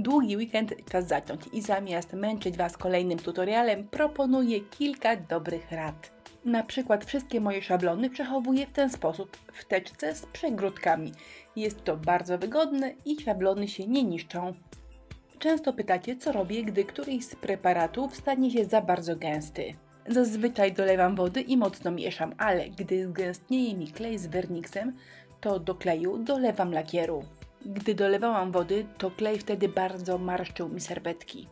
Długi weekend czas zacząć i zamiast męczyć Was kolejnym tutorialem, proponuję kilka dobrych rad. Na przykład wszystkie moje szablony przechowuję w ten sposób, w teczce z przegródkami. Jest to bardzo wygodne i szablony się nie niszczą. Często pytacie, co robię, gdy któryś z preparatów stanie się za bardzo gęsty. Zazwyczaj dolewam wody i mocno mieszam, ale gdy zgęstnieje mi klej z werniksem, to do kleju dolewam lakieru. Gdy dolewałam wody, to klej wtedy bardzo marszczył mi serwetki.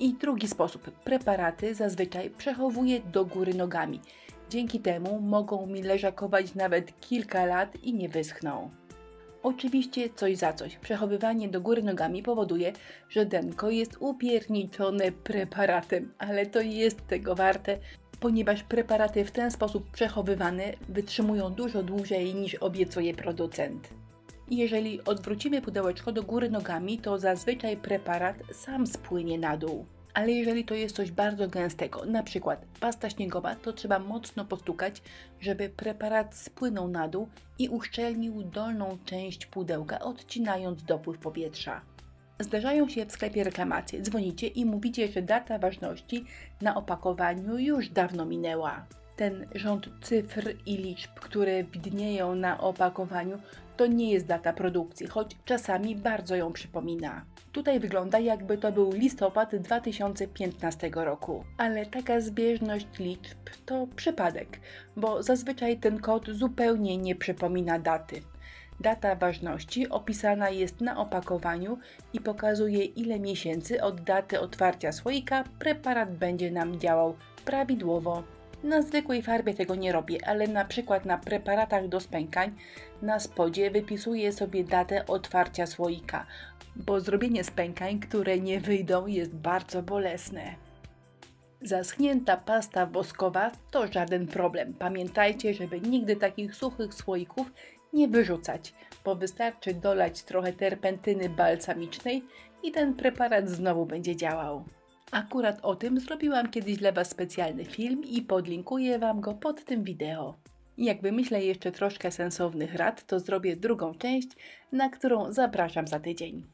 I drugi sposób. Preparaty zazwyczaj przechowuję do góry nogami. Dzięki temu mogą mi leżakować nawet kilka lat i nie wyschną. Oczywiście coś za coś. Przechowywanie do góry nogami powoduje, że denko jest upierniczone preparatem, ale to jest tego warte, ponieważ preparaty w ten sposób przechowywane wytrzymują dużo dłużej niż obiecuje producent. Jeżeli odwrócimy pudełeczko do góry nogami, to zazwyczaj preparat sam spłynie na dół. Ale jeżeli to jest coś bardzo gęstego, na przykład pasta śniegowa, to trzeba mocno postukać, żeby preparat spłynął na dół i uszczelnił dolną część pudełka, odcinając dopływ powietrza. Zdarzają się w sklepie reklamacje, dzwonicie i mówicie, że data ważności na opakowaniu już dawno minęła. Ten rząd cyfr i liczb, które widnieją na opakowaniu, to nie jest data produkcji, choć czasami bardzo ją przypomina. Tutaj wygląda jakby to był listopad 2015 roku, ale taka zbieżność liczb to przypadek, bo zazwyczaj ten kod zupełnie nie przypomina daty. Data ważności opisana jest na opakowaniu i pokazuje ile miesięcy od daty otwarcia słoika preparat będzie nam działał prawidłowo. Na zwykłej farbie tego nie robię, ale na przykład na preparatach do spękań na spodzie wypisuję sobie datę otwarcia słoika, bo zrobienie spękań, które nie wyjdą jest bardzo bolesne. Zaschnięta pasta woskowa to żaden problem. Pamiętajcie, żeby nigdy takich suchych słoików nie wyrzucać, bo wystarczy dolać trochę terpentyny balsamicznej i ten preparat znowu będzie działał. Akurat o tym zrobiłam kiedyś dla Was specjalny film i podlinkuję Wam go pod tym wideo. Jak wymyślę jeszcze troszkę sensownych rad, to zrobię drugą część, na którą zapraszam za tydzień.